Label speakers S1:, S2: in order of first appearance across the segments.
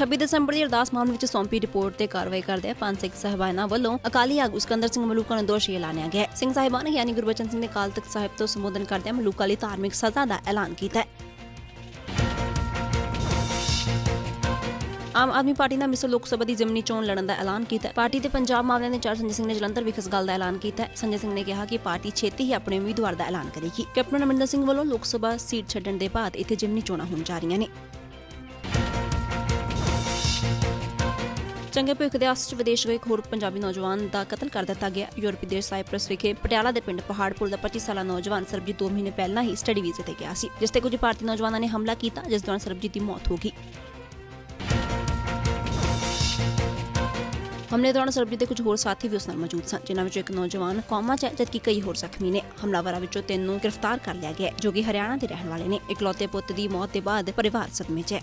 S1: 26 ਦਸੰਬਰ ਦੀ ਅਰਦਾਸ ਮਾਮਲੇ ਵਿੱਚ ਸੌਂਪੀ ਰਿਪੋਰਟ ਤੇ ਕਾਰਵਾਈ ਕਰਦੇ ਪੰਜ ਸਿੱਖ ਸਾਹਿਬਾਨਾਂ ਵੱਲੋਂ ਅਕਾਲੀ ਆਗੂ ਸਿਕੰਦਰ ਸਿੰਘ ਮਲੂਕਾ ਨੂੰ ਦੋਸ਼ੀ ਐਲਾਨਿਆ ਗਿਆ ਹੈ। ਸਿੰਘ ਸਾਹਿਬਾਨ ਯਾਨੀ ਗੁਰਬਚਨ ਸਿੰਘ ਨੇ ਅਕਾਲ ਤਖਤ ਸਾਹਿਬ ਤੋਂ ਸੰਬੋਧਨ ਕਰਦਿਆਂ ਮਲੂਕਾ ਲਈ ਧਾਰਮਿਕ ਸਜ਼ਾ ਦਾ ਐਲਾਨ ਕੀਤਾ ਹੈ। ਆਮ ਆਦਮੀ ਪਾਰਟੀ ਨੇ ਮਿਸਰ ਲੋਕ ਸਭਾ ਦੀ ਜ਼ਿਮਨੀ ਚੋਣ ਲੜਨ ਦਾ ਐਲਾਨ ਕੀਤਾ ਹੈ। ਪਾਰਟੀ ਦੇ ਪੰਜਾਬ ਮਾਮਲਿਆਂ ਦੇ ਇੰਚਾਰਜ ਸੰਜੇ ਸਿੰਘ ਨੇ ਜਲੰਧਰ ਵਿਖੇ ਇਸ ਗੱਲ ਦਾ ਐਲਾਨ ਕੀਤਾ ਹੈ। ਸੰਜੇ ਸਿੰਘ ਨੇ ਕਿਹਾ ਕਿ ਪਾਰਟੀ ਛੇਤੀ ਹੀ ਆਪਣੇ ਉਮੀਦਵਾਰ ਦਾ ਐਲਾਨ ਕਰੇਗੀ। ਕੈਪਟਨ ਅਮਰਿੰਦਰ ਸਿੰਘ ਵੱਲੋਂ ਲੋਕ ਸਭਾ ਸੀਟ ਛੱਡਣ ਦੇ ਬਾਅਦ ਇੱਥੇ ਜ਼ਿਮਨੀ ਚੋਣਾਂ ਹੋਣ ਜਾ ਰਹੀਆਂ ਨੇ। ਚੰਗੇ ਭਵਿੱਖ ਦੇ ਆਸ 'ਚ ਵਿਦੇਸ਼ ਗਏ ਇੱਕ ਪੰਜਾਬੀ ਨੌਜਵਾਨ ਦਾ ਕਤਲ ਕਰ ਦਿੱਤਾ ਗਿਆ। ਯੂਰਪੀ ਦੇਸ਼ ਸਾਈਪ੍ਰਸ ਵਿਖੇ ਪਟਿਆਲਾ ਦੇ ਪਿੰਡ ਪਹਾੜਪੁਰ ਦਾ 25 ਸਾਲਾ ਨੌਜਵਾਨ ਸਰਬਜੀਤ 2 ਮਹੀਨੇ ਪਹਿਲਾਂ ਹੀ ਸਟੱਡੀ ਵੀਜ਼ੇ ਤੇ ਗਿਆ ਸੀ, ਜਿਸ ਤੇ ਕੁਝ ਭਾਰਤੀ ਨੌਜਵਾਨਾਂ ਨੇ ਹਮਲਾ ਕੀਤਾ, ਜਿਸ ਦੌਰਾਨ ਸਰਬਜੀਤ ਦੀ ਮੌਤ ਹੋ ਗਈ। ਹਮਲੇ ਦੌਰਾਨ ਸਰਬਜੀਤ ਦੇ ਕੁਝ ਹੋਰ ਸਾਥੀ ਵੀ ਉਸ ਨਾਲ ਮੌਜੂਦ ਸਨ, ਜਿਨ੍ਹਾਂ ਵਿੱਚੋਂ ਇੱਕ ਨੌਜਵਾਨ ਕੌਮਾ 'ਚ ਜਦਕਿ ਕਈ ਹੋਰ ਜ਼ਖਮੀ ਨੇ। ਹਮਲਾਵਰਾਂ ਵਿੱਚੋਂ ਤਿੰਨ ਨੂੰ ਗ੍ਰਿਫਤਾਰ ਕਰ ਲਿਆ ਗਿਆ ਜੋ ਕਿ ਹਰਿਆਣਾ ਦੇ ਰਹਿਣ ਵਾਲੇ ਨੇ। ਇਕਲੌਤੇ ਪੁੱਤ ਦੀ ਮੌਤ ਦੇ ਬਾਅਦ ਪਰਿਵਾਰ ਸਦਮੇ 'ਚ ਹੈ।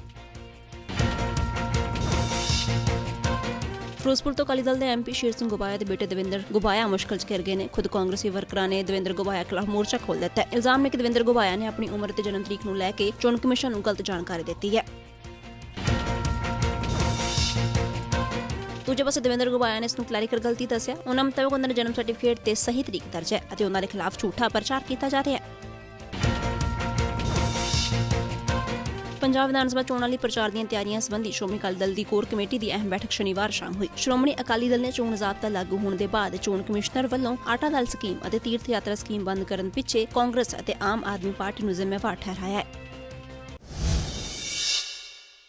S1: ਫਿਰੋਜ਼ਪੁਰ ਤੋਂ ਅਕਾਲੀ ਦਲ ਦੇ ਐਮਪੀ ਸ਼ੇਰ ਸਿੰਘ ਗੁਬਾਇਆ ਦੇ ਬੇਟੇ ਦਵਿੰਦਰ ਗੁਬਾਇਆ ਮੁਸ਼ਕਲ 'ਚ ਘਿਰ ਗਏ ਨੇ। ਖੁਦ ਕਾਂਗਰਸੀ ਵਰਕਰਾਂ ਨੇ ਦਵਿੰਦਰ ਗੁਬਾਇਆ ਖਿਲਾਫ ਮੋਰਚਾ ਖੋਲ੍ਹ ਦਿੱਤਾ ਹੈ। ਇਲਜ਼ਾਮ ਨੇ ਕਿ ਦਵਿੰਦਰ ਗੁਬਾਇਆ ਨੇ ਆਪਣੀ ਉਮਰ ਤੇ ਜਨਮ ਤਰੀਕ ਨੂੰ ਲੈ ਕੇ ਚੋਣ ਕਮਿਸ਼ਨ ਨੂੰ ਗਲਤ ਜਾਣਕਾਰੀ ਦਿੱਤੀ ਹੈ। ਦੂਜੇ ਪਾਸੇ ਦਵਿੰਦਰ ਗੁਬਾਇਆ ਨੇ ਇਸ ਨੂੰ ਕਲੈਰੀਕਲ ਗਲਤੀ ਦੱਸਿਆ। ਉਹਨਾਂ ਮੁਤਾਬਕ ਉਹਨਾਂ ਦੇ ਜਨਮ ਸਰਟੀਫਿਕੇਟ ਤੇ ਸਹੀ ਤਰੀਕ ਦਰਜ ਹੈ ਅਤੇ ਉਹਨਾਂ ਦੇ ਖਿਲਾਫ ਝੂਠਾ ਪ੍ਰਚਾਰ ਕੀਤਾ ਜਾ ਰਿਹਾ ਹੈ। ਪੰਜਾਬ ਵਿਧਾਨ ਸਭਾ ਚੋਣਾਂ ਲਈ ਪ੍ਰਚਾਰ ਦੀਆਂ ਤਿਆਰੀਆਂ ਸੰਬੰਧੀ ਸ਼੍ਰੋਮਣੀ ਅਕਾਲੀ ਦਲ ਦੀ ਕੋਰ ਕਮੇਟੀ ਦੀ ਅਹਿਮ ਬੈਠਕ ਸ਼ਨੀਵਾਰ ਸ਼ਾਮ ਹੋਈ। ਸ਼੍ਰੋਮਣੀ ਅਕਾਲੀ ਦਲ ਨੇ ਚੋਣ ਜ਼ਾਬਤਾ ਲਾਗੂ ਹੋਣ ਦੇ ਬਾਅਦ ਚੋਣ ਕਮਿਸ਼ਨਰ ਵੱਲੋਂ ਆਟਾ ਦਾਲ ਸਕੀਮ ਅਤੇ ਤੀਰਥ ਯਾਤਰਾ ਸਕੀਮ ਬੰਦ ਕਰਨ ਪਿੱਛੇ ਕਾਂਗਰਸ ਅਤੇ ਆਮ ਆਦਮੀ ਪਾਰਟੀ ਨੂੰ ਜ਼ਿੰਮੇਵਾਰ ਠਹਿਰਾਇਆ ਹੈ।